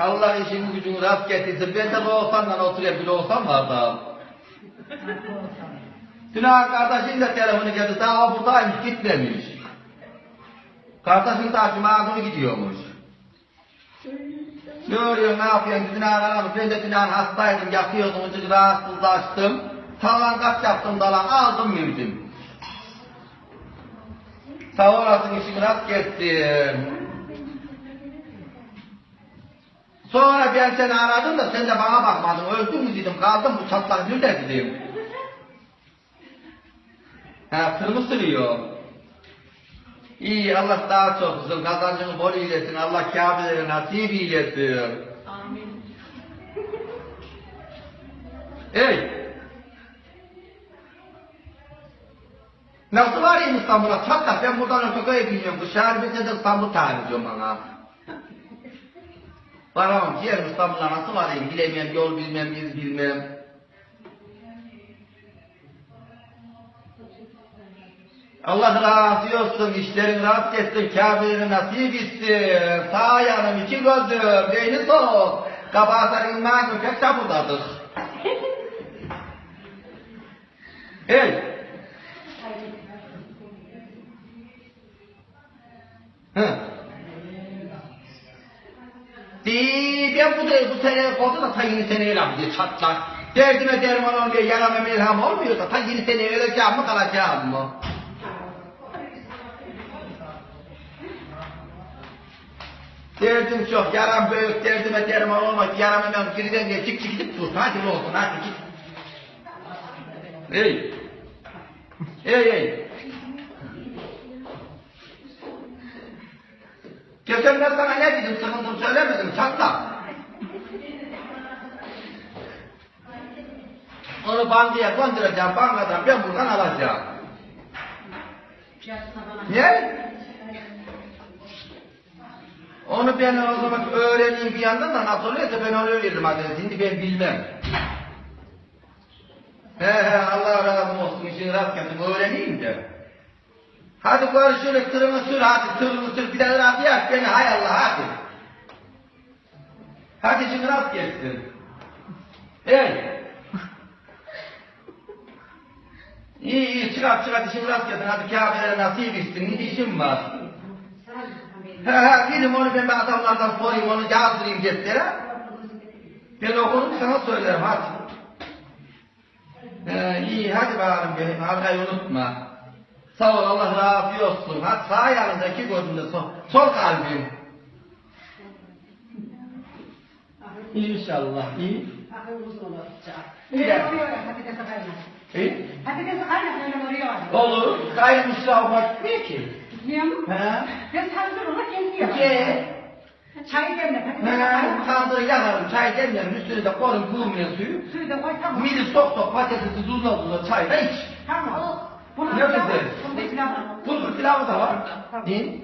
Allah işin gücünü rast getirsin. Ben de bu olsanla oturayım bile olsam var da. Dün ağa kardeşin de telefonu geldi. Daha buradaymış gitmemiş. Kardeşin takip ağzını gidiyormuş. Ne ne yapıyorsun? Dün ağa aramış. Ben de dün ağa hastaydım. Yapıyordum. Ucuk rahatsızlaştım. Talan kaç yaptım dalan aldım yürüdüm. Sağ olasın işin rast gelsin. Sonra ben seni aradım da sen de bana bakmadın. Öldün mü dedim. Kaldım bu çatlak nerede dedim. Ha tırmı sürüyor. İyi Allah daha çok kızım. Kazancını bol eylesin. Allah Kabe'lere nasip eylesin. Amin. Ey! Nasıl varayım İstanbul'a? Çatlak ben buradan ötekaya bilmiyorum. Dışarı bir de İstanbul tarih ediyorum bana. Varamam ciğer İstanbul'a nasıl varayım? Bilemiyorum, yol bilmem, iz bilmem. Allah razı olsun, işlerin rast etsin, Kabe'leri nasip etsin. Sağ yanım, iki gözüm, beyni soğuk. Kabahatların imanı pek tabudadır. Hey! Değil, ben bu, da, bu sene oldu da ta yeni seneye laf diye çatlak. Derdime derman olmuyor, yarama melham olmuyor da ta yeni seneye öleceğim mi kalacağım mı? Derdim çok, yaram büyük, derdime derman olmaz, yaram hemen geriden diye çık çık çık tut, hadi ne olsun, hadi git. Hey! Hey hey! Geçen ben sana ne dedim, sıkıntım söylemedim, çatla. Onu bankaya göndereceğim, bankadan ben buradan alacağım. Ne? Onu ben o zaman öğreneyim bir yandan da nasıl oluyorsa ben onu veririm adresi. Şimdi ben bilmem. He he Allah razı olsun işin rast gelsin öğreneyim de. Hadi görüşürüz tırını sür hadi tırını sür bir de rahat yak beni hay Allah hadi. Hadi işin rast gelsin. Hey. İyi iyi çıkart çıkart işin rast gelsin hadi Kabe'lere nasip etsin işim var. He he gidin onu ben adamlardan sorayım onu yazdırayım deftere. Ben okurum sana söylerim hadi. He, iyi hadi bakalım benim halkayı unutma. Sağ ol Allah razı olsun. Hadi sağ yanındaki gözünde sol, sol kalbim. İnşallah iyi. İyi. Kaynatmayla vuruyor. Olur. Kaymışlar olmak ne ki? Biliyor musun? He? Ben hazır geliyor. Ki. Çay demle He. Kandırı yakarım çay demlerim üstüne de koyun kuğumaya suyu. Suyu da koy tamam. Midi sok sok patatesi tuzla tuzla çay da iç. Tamam. Ne güzel. 那我走您